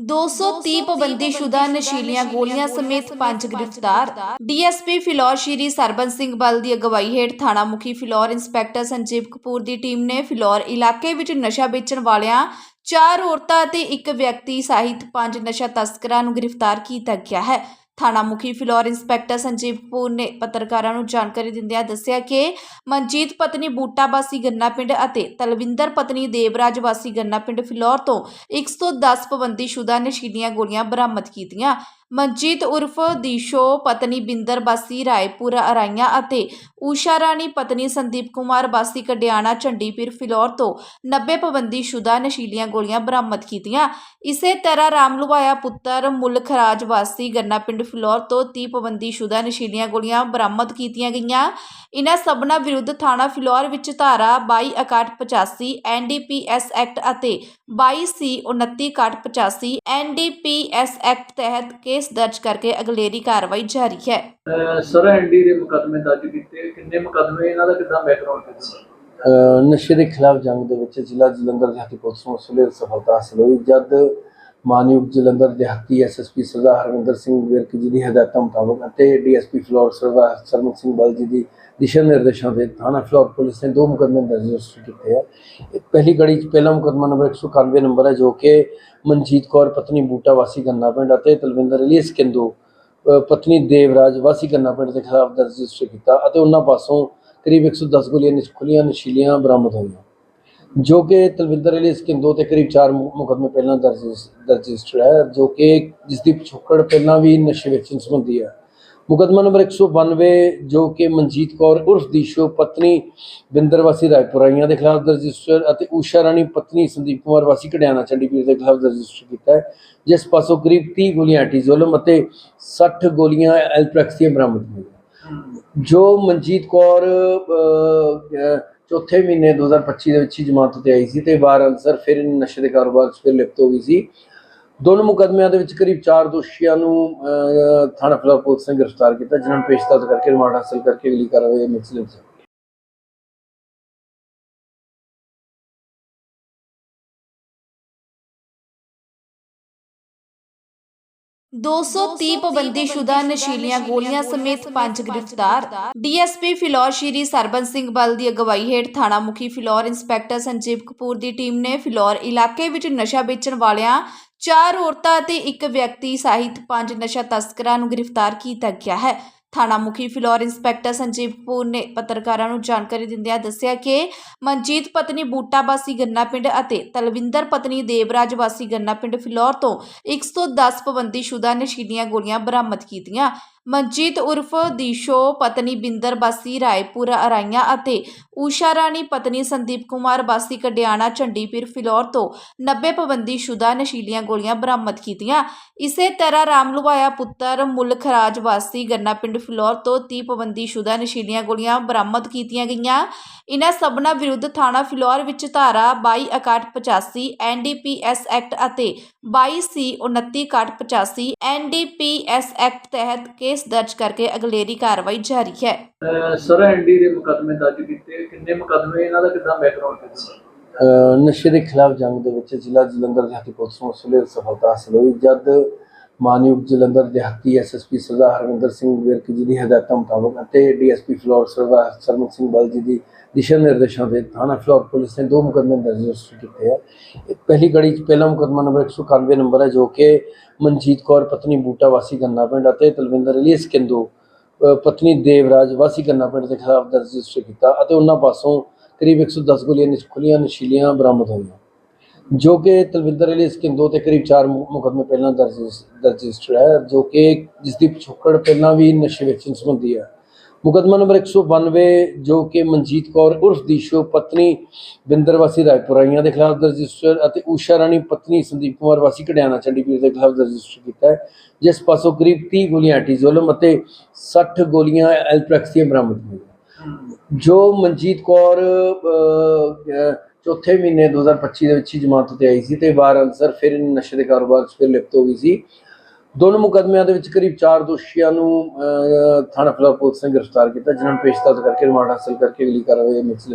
230 ਪਾਬੰਦੀਸ਼ੁਦਾ ਨਸ਼ੀਲੀਆਂ ਗੋਲੀਆਂ ਸਮੇਤ ਪੰਜ ਗ੍ਰਿਫਤਾਰ। ਡੀਐਸਪੀ ਫਿਲੌਰ ਸ਼੍ਰੀ ਸਰਬਨ ਸਿੰਘ ਬਲ ਦੀ ਅਗਵਾਈ ਹੇਠ ਥਾਣਾ ਮੁਖੀ ਫਿਲੌਰ ਇੰਸਪੈਕਟਰ ਸੰਜੀਵ ਕਪੂਰ ਦੀ ਟੀਮ ਨੇ ਫਿਲੌਰ ਇਲਾਕੇ ਵਿੱਚ ਨਸ਼ਾ ਵੇਚਣ ਵਾਲਿਆਂ ਚਾਰ ਔਰਤਾਂ ਅਤੇ ਇੱਕ ਵਿਅਕਤੀ ਸਹਿਤ ਪੰਜ ਨਸ਼ਾ ਤਸਕਰਾਂ ਨੂੰ ਗ੍ਰਿਫਤਾਰ ਕੀਤਾ ਗਿਆ ਹੈ। ਥਾਣਾ ਮੁਖੀ ਫਿਲੌਰ ਇੰਸਪੈਕਟਰ ਸੰਜੀਵ ਕਪੂਰ ਨੇ ਪੱਤਰਕਾਰਾਂ ਨੂੰ ਜਾਣਕਾਰੀ ਦਿੰਦਿਆਂ ਦੱਸਿਆ ਕਿ ਮਨਜੀਤ ਪਤਨੀ ਬੂਟਾ ਵਾਸੀ ਗੰਨਾ ਪਿੰਡ ਅਤੇ ਤਲਵਿੰਦਰ ਪਤਨੀ ਦੇਵਰਾਜ ਵਾਸੀ ਗੰਨਾ ਪਿੰਡ ਫਿਲੌਰ ਤੋਂ 110 ਪਾਬੰਦੀਸ਼ੁਦਾ ਨਸ਼ੀਲੀਆਂ ਗੋਲੀਆਂ ਬਰਾਮਦ ਕੀਤੀਆਂ। ਮਨਜੀਤ ਉਰਫ ਦੀਸ਼ੋ ਪਤਨੀ ਬਿੰਦਰ ਬਾਸੀ, ਰਾਏਪੁਰ, ਅਰਾਈਆਂ ਅਤੇ ਊਸ਼ਾ ਰਾਣੀ ਪਤਨੀ ਸੰਦੀਪ ਕੁਮਾਰ ਬਾਸੀ, ਕਡਿਆਣਾ ਝੰਡੀਪੀਰ ਫਿਲੌਰ ਤੋਂ 90 ਪਾਬੰਦੀਸ਼ੁਦਾ ਨਸ਼ੀਲੀਆਂ ਗੋਲੀਆਂ ਬਰਾਮਦ ਕੀਤੀਆਂ। ਇਸੇ ਤਰ੍ਹਾਂ ਰਾਮ ਲੁਭਾਇਆ ਪੁੱਤਰ ਮੁਲਖ ਰਾਜ ਵਾਸੀ ਗੰਨਾ ਪਿੰਡ, ਫਿਲੌਰ ਤੋਂ 30 ਪਾਬੰਦੀਸ਼ੁਦਾ ਨਸ਼ੀਲੀਆਂ ਗੋਲੀਆਂ ਬਰਾਮਦ ਕੀਤੀਆਂ ਗਈਆਂ। ਇਨ੍ਹਾਂ ਸਭਨਾਂ ਵਿਰੁੱਧ ਥਾਣਾ ਫਿਲੌਰ ਵਿੱਚ ਧਾਰਾ 226185 ਐਨਡੀਪੀਐਸ ਐਕਟ ਅਤੇ 22C 2985 ਐਨਡੀਪੀਐਸ ਐਕਟ ਤਹਿਤ ਕੇ ਕੇਸ ਦਰਜ ਕਰਕੇ ਅਗਲੇਰੀ ਕਾਰਵਾਈ ਜਾਰੀ ਹੈ। ਸਰ ਐਨਡੀ ਦੇ ਮੁਕੱਦਮੇ ਦਰਜ ਕੀਤੇ। ਕਿੰਨੇ ਮੁਕੱਦਮੇ ਇਹਨਾਂ ਦਾ ਕਿੱਦਾਂ ਬੈਕਗ੍ਰਾਉਂਡ ਅਹ ਨਸ਼ੇ ਦੇ ਖਿਲਾਫ ਜੰਗ ਦੇ ਵਿੱਚ ਜ਼ਿਲ੍ਹਾ ਜਲੰਧਰ ਦਿਹਾਤੀ ਪੁਲਿਸ ਨੂੰ ਸਫਲਤਾ ਹਾਸਲ ਹੋਈ। ਜਦ ਮਾਨਯੋਗ ਜਲੰਧਰ ਦਿਹਾਤੀ ਐਸਐਸਪੀ ਸਰਦਾਰ ਹਰਵਿੰਦਰ ਸਿੰਘ ਵਿਰਕ ਜੀ ਦੀ ਹਦਾਇਤਾਂ ਮੁਤਾਬਕ ਅਤੇ ਡੀਐਸਪੀ ਫਲੋਰ ਸਰਦਾਰ ਸਰਮਤ ਸਿੰਘ ਬਲ ਜੀ ਦੀ ਦਿਸ਼ਾ ਨਿਰਦੇਸ਼ਾਂ ਤੇ ਥਾਣਾ ਫਲੋਰ ਪੁਲਿਸ ਨੇ ਦੋ ਮੁਕੱਦਮੇ ਦਰਜ ਰਜਿਸਟਰ ਕੀਤੇ ਹੈ ਪਹਿਲੀ ਕੜੀ 'ਚ ਪਹਿਲਾ ਮੁਕੱਦਮਾ ਨੰਬਰ 191 ਨੰਬਰ ਹੈ, ਜੋ ਕਿ ਮਨਜੀਤ ਕੌਰ, ਪਤਨੀ ਬੂਟਾ ਵਾਸੀ ਗੰਨਾ ਪਿੰਡ ਅਤੇ ਤਲਵਿੰਦਰ ਇਲੀਸ ਕਿੰਦੂ ਪਤਨੀ ਦੇਵਰਾਜ ਵਾਸੀ ਗੰਨਾ ਪਿੰਡ ਦੇ ਖਿਲਾਫ ਦਰਜ ਰਜਿਸਟਰ ਕੀਤਾ ਅਤੇ ਉਹਨਾਂ ਪਾਸੋਂ ਕਰੀਬ 110 ਗੋਲੀਆਂ ਨਿਸ਼- ਖੁੱਲੀਆਂ ਨਸ਼ੀਲੀਆਂ ਬਰਾਮਦ ਹੋਈਆਂ। ਜੋ ਕਿ ਤਲਵਿੰਦਰ ਅਲੀ ਸਕਿੰਦੋ ਤੇ ਕਰੀਬ 4 ਮੁਕਦਮੇ ਪਹਿਲਾਂ ਦਰਜ ਦਰਜ ਰਜਿਸਟਰ ਹੈ ਜੋ ਕਿ ਜਿਸ ਦੀ ਪਿਛੋਕੜ ਪਹਿਲਾਂ ਵੀ ਨਸ਼ੇ ਵੇਚਣ ਸੰਬੰਧੀ ਹੈ। ਮੁਕਦਮਾ ਨੰਬਰ 192 ਜੋ ਕਿ ਮਨਜੀਤ ਕੌਰ ਉਰਫ ਦੀਸ਼ੋ ਪਤਨੀ ਬਿੰਦਰ ਵਾਸੀ ਰਾਏਪੁਰਾਈਆਂ ਦੇ ਖਿਲਾਫ ਦਰਜ ਰਜਿਸਟਰ ਅਤੇ ਊਸ਼ਾ ਰਾਣੀ ਪਤਨੀ ਸੰਦੀਪ ਕੁਮਾਰ ਵਾਸੀ ਕੜਿਆਣਾ ਚੰਡੀਗੜ੍ਹ ਦੇ ਖਿਲਾਫ ਦਰਜ ਰਜਿਸਟਰ ਕੀਤਾ ਹੈ ਜਿਸ ਪਾਸੋਂ ਕਰੀਬ 30 ਗੋਲੀਆਂ ਐਂਟੀਜ਼ੋਲਮ ਅਤੇ 60 ਗੋਲੀਆਂ ਐਲਪ੍ਰੈਕਸ ਦੀਆਂ ਬਰਾਮਦ ਹੋਈਆਂ। ਜੋ ਮਨਜੀਤ ਕੌਰ ਚੌਥੇ ਮਹੀਨੇ 2025 ਦੇ ਵਿੱਚ ਹੀ ਜਮਾਤ ਤੇ ਆਈ ਸੀ ਤੇ ਵਾਰ ਅੰਸਰ ਫਿਰ ਇਹਨੇ ਨਸ਼ੇ ਦੇ ਕਾਰੋਬਾਰ 'ਚ ਫਿਰ ਲਿਪਤ ਹੋ ਗਈ ਸੀ। ਦੋਨੋਂ ਮੁਕੱਦਮਿਆਂ ਦੇ ਵਿੱਚ ਕਰੀਬ 4 ਦੋਸ਼ੀਆਂ ਨੂੰ ਥਾਣਾ ਫਿਲੌਰ ਪੁਲਿਸ ਨੇ ਗ੍ਰਿਫਤਾਰ ਕੀਤਾ, ਜਿਨ੍ਹਾਂ ਨੂੰ ਪੇਸ਼ਤਰ ਕਰਕੇ ਰਿਮਾਂਡ ਹਾਸਲ ਕਰਕੇ ਅਗਲੀ ਕਾਰਵਾਈ ਮਿਕਸ ਸੀ 230 ਪਾਬੰਦੀਸ਼ੁਦਾ ਨਸ਼ੀਲੀਆਂ ਗੋਲੀਆਂ ਸਮੇਤ ਪੰਜ ਗ੍ਰਿਫਤਾਰ। ਡੀਐਸਪੀ ਫਿਲੌਰ ਸ਼੍ਰੀ ਸਰਬਨ ਸਿੰਘ ਬਲ ਦੀ ਅਗਵਾਈ ਹੇਠ ਥਾਣਾ ਮੁਖੀ ਫਿਲੌਰ ਇੰਸਪੈਕਟਰ ਸੰਜੀਵ ਕਪੂਰ ਦੀ ਟੀਮ ਨੇ ਫਿਲੌਰ ਇਲਾਕੇ ਵਿੱਚ ਨਸ਼ਾ ਵੇਚਣ ਵਾਲਿਆਂ, ਚਾਰ ਔਰਤਾਂ ਅਤੇ ਇੱਕ ਵਿਅਕਤੀ ਸਹਿਤ ਪੰਜ ਨਸ਼ਾ ਤਸਕਰਾਂ ਨੂੰ ਗ੍ਰਿਫਤਾਰ ਕੀਤਾ ਗਿਆ ਹੈ। ਥਾਣਾ ਮੁਖੀ ਫਿਲੌਰ ਇੰਸਪੈਕਟਰ ਸੰਜੀਵ ਕਪੂਰ ਨੇ ਪੱਤਰਕਾਰਾਂ ਨੂੰ ਜਾਣਕਾਰੀ ਦਿੰਦਿਆਂ ਦੱਸਿਆ ਕਿ ਮਨਜੀਤ ਪਤਨੀ ਬੂਟਾ ਵਾਸੀ ਗੰਨਾ ਪਿੰਡ ਅਤੇ ਤਲਵਿੰਦਰ ਪਤਨੀ ਦੇਵਰਾਜ ਵਾਸੀ ਗੰਨਾ ਪਿੰਡ ਫਿਲੌਰ ਤੋਂ 110 ਪਾਬੰਦੀਸ਼ੁਦਾ ਨਸ਼ੀਲੀਆਂ ਗੋਲੀਆਂ ਬਰਾਮਦ ਕੀਤੀਆਂ। ਮਨਜੀਤ ਉਰਫ ਦੀਸ਼ੋ ਪਤਨੀ ਬਿੰਦਰ ਬਾਸੀ, ਰਾਏਪੁਰਾ, ਅਰਾਈਆਂ ਅਤੇ ਊਸ਼ਾ ਰਾਣੀ ਪਤਨੀ ਸੰਦੀਪ ਕੁਮਾਰ ਬਾਸੀ ਕਡਿਆਣਾ ਝੰਡੀਪੀਰ ਫਿਲੌਰ ਤੋਂ 90 ਪਾਬੰਦੀਸ਼ੁਦਾ ਨਸ਼ੀਲੀਆਂ ਗੋਲੀਆਂ ਬਰਾਮਦ ਕੀਤੀਆਂ। ਇਸੇ ਤਰ੍ਹਾਂ ਰਾਮ ਲੁਭਾਇਆ ਪੁੱਤਰ ਮੁਲਖਰਾਜ ਵਾਸੀ ਗੰਨਾ ਪਿੰਡ, ਫਿਲੌਰ ਤੋਂ 30 ਪਾਬੰਦੀਸ਼ੁਦਾ ਨਸ਼ੀਲੀਆਂ ਗੋਲੀਆਂ ਬਰਾਮਦ ਕੀਤੀਆਂ ਗਈਆਂ। ਇਨ੍ਹਾਂ ਸਭਨਾਂ ਵਿਰੁੱਧ ਥਾਣਾ ਫਿਲੌਰ ਵਿੱਚ ਧਾਰਾ 226185 ਐਨਡੀਪੀਐਸ ਐਕਟ ਅਤੇ 22C 2985 ਐਨਡੀਪੀਐਸ ਐਕਟ ਤਹਿਤ ਕੇ ਕੇਸ ਦਰਜ ਕਰਕੇ ਅਗਲੇਰੀ ਕਾਰਵਾਈ ਜਾਰੀ ਹੈ। ਸਰ ਐਨਡੀ ਦੇ ਮੁਕੱਦਮੇ ਦਰਜ ਕੀਤੇ। ਕਿੰਨੇ ਮੁਕੱਦਮੇ ਇਹਨਾਂ ਦਾ ਕਿੱਦਾਂ ਬੈਕਗ੍ਰਾਉਂਡ ਹੈ ਸਰ ਅਹ ਨਸ਼ੇ ਦੇ ਖਿਲਾਫ ਜੰਗ ਦੇ ਵਿੱਚ ਜ਼ਿਲ੍ਹਾ ਜਲੰਧਰ ਦਿਹਾਤੀ ਪੁਲਿਸ ਨੂੰ ਸੁਲੇ ਸਫਲਤਾ ਹਾਸਲ ਹੋਈ। ਜਦ ਮਾਨਯੋਗ ਜਲੰਧਰ ਦਿਹਾਤੀ ਐਸਐਸਪੀ ਸਰਦਾਰ ਹਰਵਿੰਦਰ ਸਿੰਘ ਵਿਰਕ ਜੀ ਦੀ ਹਦਾਇਤਾਂ ਮੁਤਾਬਕ ਅਤੇ ਡੀਐਸਪੀ ਫਲੋਰ ਸਰਦਾਰ ਸਰਮਤ ਸਿੰਘ ਬਲ ਜੀ ਦੀ ਦਿਸ਼ਾ ਨਿਰਦੇਸ਼ਾਂ ਤੇ ਥਾਣਾ ਫਲੋਰ ਪੁਲਿਸ ਨੇ ਦੋ ਮੁਕੱਦਮੇ ਦਰਜ ਰਜਿਸਟਰ ਕੀਤੇ ਹੈ ਪਹਿਲੀ ਕੜੀ 'ਚ ਪਹਿਲਾ ਮੁਕੱਦਮਾ ਨੰਬਰ 191 ਨੰਬਰ ਹੈ, ਜੋ ਕਿ ਮਨਜੀਤ ਕੌਰ, ਪਤਨੀ ਬੂਟਾ ਵਾਸੀ ਗੰਨਾ ਪਿੰਡ ਅਤੇ ਤਲਵਿੰਦਰ ਇਲੀਸ ਕਿੰਦੂ ਪਤਨੀ ਦੇਵਰਾਜ ਵਾਸੀ ਗੰਨਾ ਪਿੰਡ ਦੇ ਖਿਲਾਫ ਦਰਜ ਰਜਿਸਟਰ ਕੀਤਾ ਅਤੇ ਉਹਨਾਂ ਪਾਸੋਂ ਕਰੀਬ 110 ਗੋਲੀਆਂ ਨਿਸ਼- ਖੁੱਲੀਆਂ, ਨਸ਼ੀਲੀਆਂ ਬਰਾਮਦ ਹੋਈਆਂ। ਜੋ ਕਿ ਤਲਵਿੰਦਰ ਅਲੀ ਸਕਿੰਦੋ ਤੇ ਕਰੀਬ 4 ਮੁਕੱਦਮੇ ਪਹਿਲਾਂ ਦਰਜ ਰਜਿਸਟਰ ਹੈ ਜੋ ਕਿ ਜਿਸ ਦੀ ਪਿਛੋਕੜ ਪਹਿਲਾਂ ਵੀ ਨਸ਼ੇ ਵੇਚਣ ਸੰਬੰਧੀ ਹੈ। ਮੁਕੱਦਮਾ ਨੰਬਰ 192 ਜੋ ਕਿ ਮਨਜੀਤ ਕੌਰ ਉਰਫ ਦੀਸ਼ੋ ਪਤਨੀ ਬਿੰਦਰ ਵਾਸੀ ਰਾਏਪੁਰਾਈਆਂ ਦੇ ਖਿਲਾਫ ਦਰਜ ਰਜਿਸਟਰ ਅਤੇ ਊਸ਼ਾ ਰਾਣੀ ਪਤਨੀ ਸੰਦੀਪ ਕੁਮਾਰ ਵਾਸੀ ਕੜਿਆਣਾ ਚੰਡੀਗੜ੍ਹ ਦੇ ਖਿਲਾਫ ਦਰਜ ਰਜਿਸਟਰ ਕੀਤਾ ਹੈ ਜਿਸ ਪਾਸੋਂ ਕਰੀਬ 30 ਗੋਲੀਆਂ ਐਂਟੀਜ਼ੋਲਮ ਅਤੇ 60 ਗੋਲੀਆਂ ਐਲਪ੍ਰੈਕਸ ਦੀਆਂ ਬਰਾਮਦ ਹੋਈਆਂ। ਜੋ ਮਨਜੀਤ ਕੌਰ ਚੌਥੇ ਮਹੀਨੇ 2025 ਦੇ ਵਿੱਚ ਹੀ ਜਮਾਤ ਤੇ ਆਈ ਸੀ ਤੇ ਬਾਹਰ ਅੰਸਰ ਫਿਰ ਨਸ਼ੇ ਦੇ ਕਾਰੋਬਾਰ 'ਚ ਫਿਰ ਲਿਪਤ ਹੋ ਗਈ ਸੀ। ਦੋਨੋਂ ਮੁਕੱਦਮਿਆਂ ਦੇ ਵਿੱਚ ਕਰੀਬ 4 ਦੋਸ਼ੀਆਂ ਨੂੰ ਥਾਣਾ ਫਿਲੌਰ ਪੁਲਿਸ ਨੇ ਗ੍ਰਿਫਤਾਰ ਕੀਤਾ, ਜਿਨ੍ਹਾਂ ਨੂੰ ਪੇਸ਼ਤਰ ਕਰਕੇ ਰਿਮਾਂਡ ਹਾਸਲ ਕਰਕੇ ਅਗਲੀ ਕਾਰਵਾਈ ਮਿਕਸ